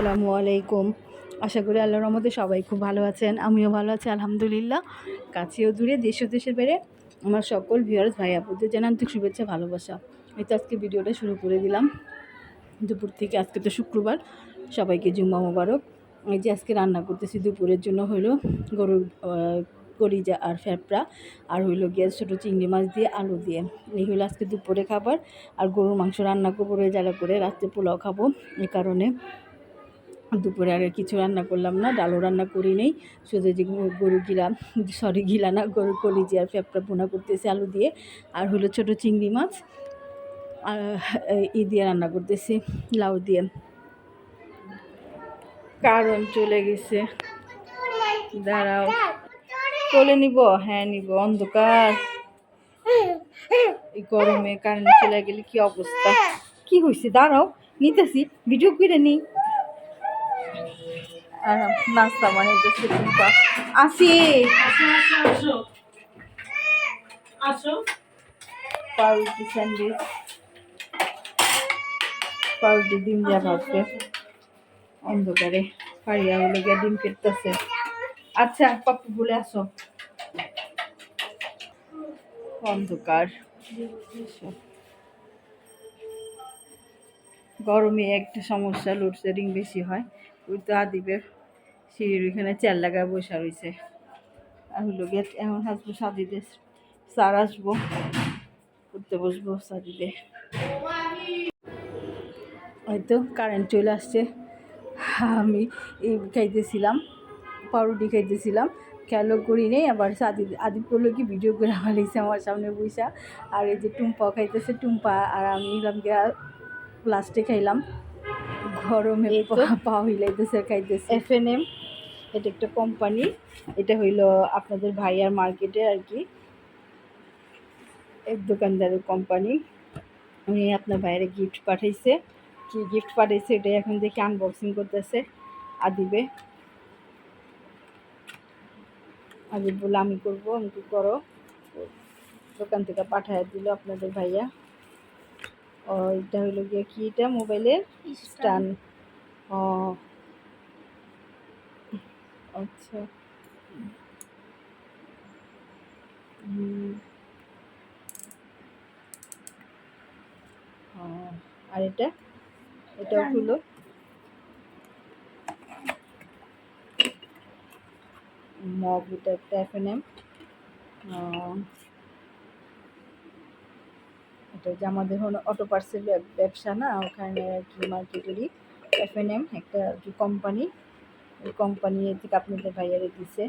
আসসালামু আলাইকুম। আশা করি আল্লাহর রহমতে সবাই খুব ভালো আছেন, আমিও ভালো আছি, আলহামদুলিল্লাহ। কাছেও দূরে দেশ ও দেশের বেড়ে আমার সকল ভিউয়ার্স ভাই আপুদের জানান্তিক শুভেচ্ছা, ভালোবাসা। এই তো আজকে ভিডিওটা শুরু করে দিলাম। দুপুর থেকে আজকে তো শুক্রবার, সবাইকে জুম্মা মোবারক। এই যে আজকে রান্না করতেছি দুপুরের জন্য হলো গরুর কলিজা আর ফ্যাপড়া, আর হইল গিয়ে ছোটো চিংড়ি মাছ দিয়ে আলু দিয়ে। এই হলো আজকে দুপুরে খাবার, আর গরুর মাংস রান্না করব রেজালা করে রাত্রে পোলাও খাব। এই কারণে দুপুরে আর কিছু রান্না করলাম না, ডালও রান্না করি নেই। শুধু যে গরু- গরু গিলা, সরি গিলা না, গরুর কলিজি আর ফ্যাপড়া বোনা করতেছি আলু দিয়ে, আর হলো ছোটো চিংড়ি মাছ, আর ই দিয়ে রান্না করতেছি, লাউ দিয়ে। কারণ চলে গেছে। দাঁড়াও। চলে নিব? হ্যাঁ নিব। অন্ধকার। এই গরমে কারেন্ট চলে গেলে কি অবস্থা? কি হয়েছে দাঁড়াও, নিতেছি। ভিডিও করে নিই। নাস্তা মানে আসি। আসো পাউরুটি স্যান্ডউইচ। পাউরুটি ডিম দেওয়া ভাবছে অন্ধকারে। ফারিয়া হলো গিয়ে ডিম আচ্ছা পাপ্পু আসো। অন্ধকার। গরমে একটা সমস্যা লোডশেডিং বেশি হয়। ওই তো সিঁড়ির ওইখানে চেয়ার লাগায় বসে রয়েছে। আর হলো গিয়ে এখন আসব সাদিতে স্যার আসব করতে বসবো সাদিতে হয়তো কারেন্ট চলে আসছে। আমি এই খাইতেছিলাম, পাউরুটি খাইতেছিলাম, খেয়ালও করি নেই। আবার সাদি আদিপ কি ভিডিও করে ফেলেছে আমার সামনে বইসা। আর এই যে টুম্পা খাইতেছে, টুম্পা আর আমি গিয়া লাস্টে খাইলাম। গরমে পা- হইলাইতেছে খাইতেছে। এফ এন এম এটা একটা কোম্পানি এটা হইল আপনাদের ভাইয়ার মার্কেটে আর কি। এক দোকানদারের কোম্পানি উনি আপনার বাইরে গিফট পাঠাইছে। কি গিফট পাঠাইছে এটাই এখন দেখে আনবক্সিং করতেছে। আদিবে। আদিব বলে আমি করব আমি কি করো। দোকান থেকে পাঠায় দিল আপনাদের ভাইয়া। ও এটা হইল গিয়ে কি এটা? মোবাইলের স্টান। ও। আচ্ছা। আর এটা? এটাও হলো মগ এটা একটা এফ এন এম এটা যে আমাদের হলো অটো পার্সেল ব্যবসা না, ওখানে আর কি মার্কেটেরই এফ এন এম একটা আর কি কোম্পানি ওই কোম্পানি থেকে আপনাদের ভাইয়ারে দিছে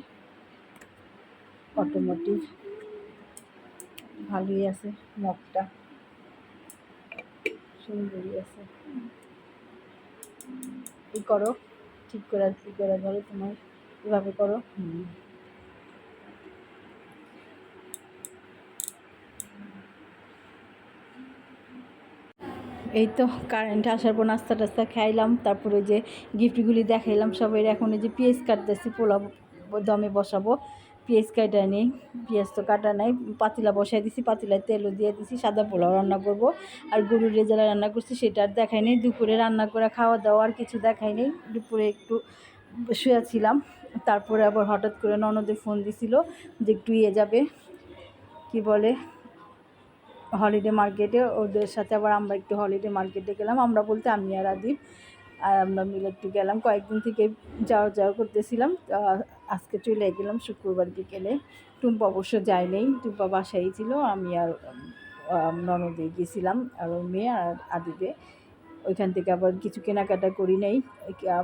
অটোমোটিভ ভালোই আছে মগটা। সুন্দরই আছে। কি করো? ঠিক করে ঠিক করে ধরো তোমার? এভাবে করো। হুম। এই তো কারেন্ট আসার পর নাস্তা টাস্তা খাইলাম, তারপরে যে গিফটগুলি দেখাইলাম, সবাই এখন এই যে পেঁয়াজ কাটতেছি, পোলাও দমে বসাবো। পেঁয়াজ কাটা নেই, পেঁয়াজ তো কাটা নাই, পাতিলা বসাই দিছি, পাতিলায় তেলও দিয়ে দিছি, সাদা পোলাও রান্না করব। আর গরুর রেজালা রান্না করছি সেটা আর দেখাই নেই, দুপুরে রান্না করে খাওয়া দাওয়া আর কিছু দেখাই নেই, দুপুরে একটু শুয়েছিলাম তারপরে আবার হঠাৎ করে ননদে ফোন দিছিল যে একটু ইয়ে যাবে, কি বলে? হলিডে মার্কেটে ওদের সাথে আবার আমরা একটু হলিডে মার্কেটে গেলাম। আমরা বলতে আমি আর আদিব, আর আমরা মিলে একটু গেলাম। কয়েকদিন থেকে যাওয়া যাওয়া করতেছিলাম। আজকে চলে গেলাম শুক্রবার বিকেলে। টুম্পা অবশ্য যায় নেই। টুম্পা বাসায় ছিল। আমি আর ননদে গেছিলাম, আর মেয়ে আর আদিবে। ওইখান থেকে আবার কিছু কেনাকাটা করি নেই।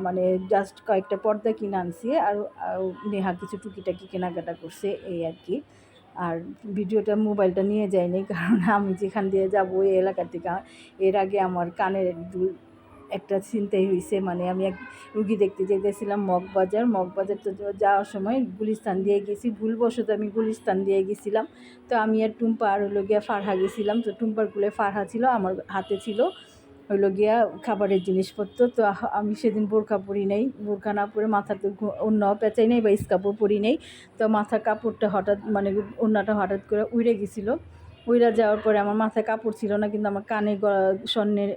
মানে জাস্ট কয়েকটা পর্দা কিনে আনছি। আর আর নেহা কিছু টুকিটাকি কেনাকাটা করছে, এই আর কি। আর ভিডিওটা মোবাইলটা নিয়ে যায়নি কারণ আমি যেখান দিয়ে যাব ওই এলাকা থেকে এর আগে আমার কানের দুল একটা চিন্তাই হয়েছে মানে আমি এক রুগী দেখতে যেতেছিলাম মগবাজার। মগবাজার তো যাওয়ার সময় গুলিস্তান দিয়ে গেছি, ভুলবশত আমি গুলিস্তান দিয়ে গেছিলাম। তো আমি আর টুম্পা আর হলো গিয়া ফারহা গেছিলাম। তো টুম্পার কুলে ফারহা ছিল, আমার হাতে ছিল। হইল গিয়া খাবারের জিনিসপত্র। তো আমি সেদিন বোরখা পরি নাই। বোরখা না পরে মাথাতে অন্য পেঁচাই নেই বা স্কাপও পরি নেই। তো মাথার কাপড়টা হঠাৎ মানে ওড়নাটা হঠাৎ করে উড়ে গেছিল। উইরা যাওয়ার পরে আমার মাথায় কাপড় ছিল না, কিন্তু আমার কানে স্বর্ণের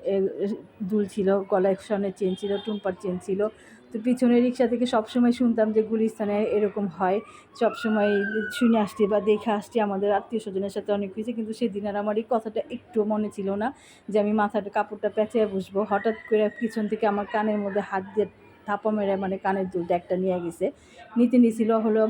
দুল ছিল গলায় স্বর্ণের চেন ছিল, টুম্পার চেন ছিল। তো পিছনে রিক্সা থেকে সবসময় শুনতাম যে গুলিস্তানে এরকম হয়। সবসময় শুনে আসছি বা দেখে আসছি আমাদের আত্মীয় স্বজনের সাথে অনেক কিছু কিন্তু সেদিন আর আমার এই কথাটা একটু মনে ছিল না যে আমি মাথাটা কাপড়টা পেঁচিয়ে বসবো। হঠাৎ করে পিছন থেকে আমার কানের মধ্যে হাত দিয়ে থাপা মেরে মানে কানের দুলটা একটা নিয়ে গেছে। নিতে নিছিল হলো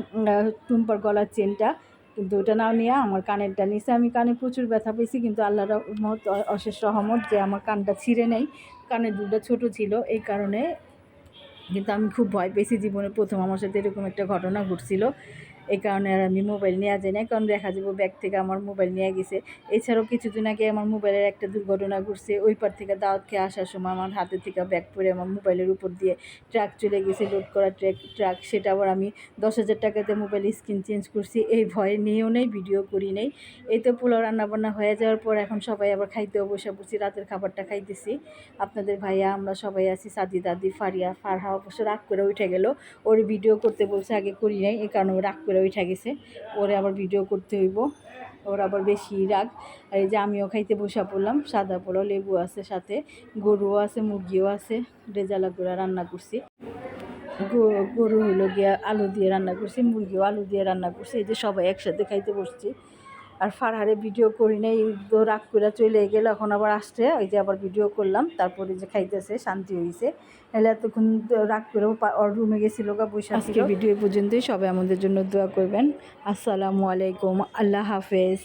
টুম্পার গলার চেনটা কিন্তু ওটা না নিয়ে আমার কানেরটা নিয়েছে আমি কানে প্রচুর ব্যথা পেয়েছি কিন্তু আল্লাহ রহমত, অশেষ রহমত যে আমার কানটা ছিঁড়ে নেই। কানের দুলটা ছোট ছিল, এই কারণে কিন্তু আমি খুব ভয় পেয়েছি। জীবনে প্রথম আমার সাথে এরকম একটা ঘটনা ঘটছিল। এই কারণে আর আমি মোবাইল নেওয়া যায় না কারণ দেখা যাব ব্যাগ থেকে আমার মোবাইল নিয়ে গেছে। এছাড়াও কিছুদিন আগে আমার মোবাইলের একটা দুর্ঘটনা ঘটছে, ওই পার থেকে দাওয়াত খেয়ে আসার সময় আমার হাতে থেকে ব্যাগ পরে আমার মোবাইলের উপর দিয়ে ট্রাক চলে গেছে লোড করা ট্রাক ট্রাক সেটা আবার আমি দশ হাজার টাকাতে মোবাইল স্ক্রিন চেঞ্জ করছি, এই ভয় নিয়েও নেই ভিডিও করি নেই। এই তো পোলাও রান্নাবান্না হয়ে যাওয়ার পর এখন সবাই আবার খাইতেও বসে পড়ছি, রাতের খাবারটা খাইতেছি। আপনাদের ভাইয়া, আমরা সবাই আছি, সাদি দাদি, ফারিয়া, ফারহা অবশ্য রাগ করে উঠে গেল, ওর ভিডিও করতে বলছে, আগে করি নাই, এই কারণে রাগ করে উঠে গেছে। ওরে আবার ভিডিও করতে হইব। ওর আবার বেশি রাগ। আর এই যে আমিও খাইতে বসা পড়লাম, সাদা পোলাও, লেবু আছে সাথে, গরুও আছে, মুরগিও আছে রেজালা করে রান্না করছি। গরু হলো গিয়া আলু দিয়ে রান্না করছি, মুরগিও আলু দিয়ে রান্না করছি। এই যে সবাই একসাথে খাইতে বসছি। আর ফারহারে ভিডিও করি নাই তো রাগ করে চলে গেলে এখন আবার আসছে ওই যে আবার ভিডিও করলাম তারপরে যে খাইতেছে শান্তি হয়েছে নাহলে এতক্ষণ রাগ করে ওর রুমে গেছিল গা বৈশাখ আজকে ভিডিও পর্যন্তই সবাই আমাদের জন্য দোয়া করবেন। আসসালামু আলাইকুম আল্লাহ হাফেজ।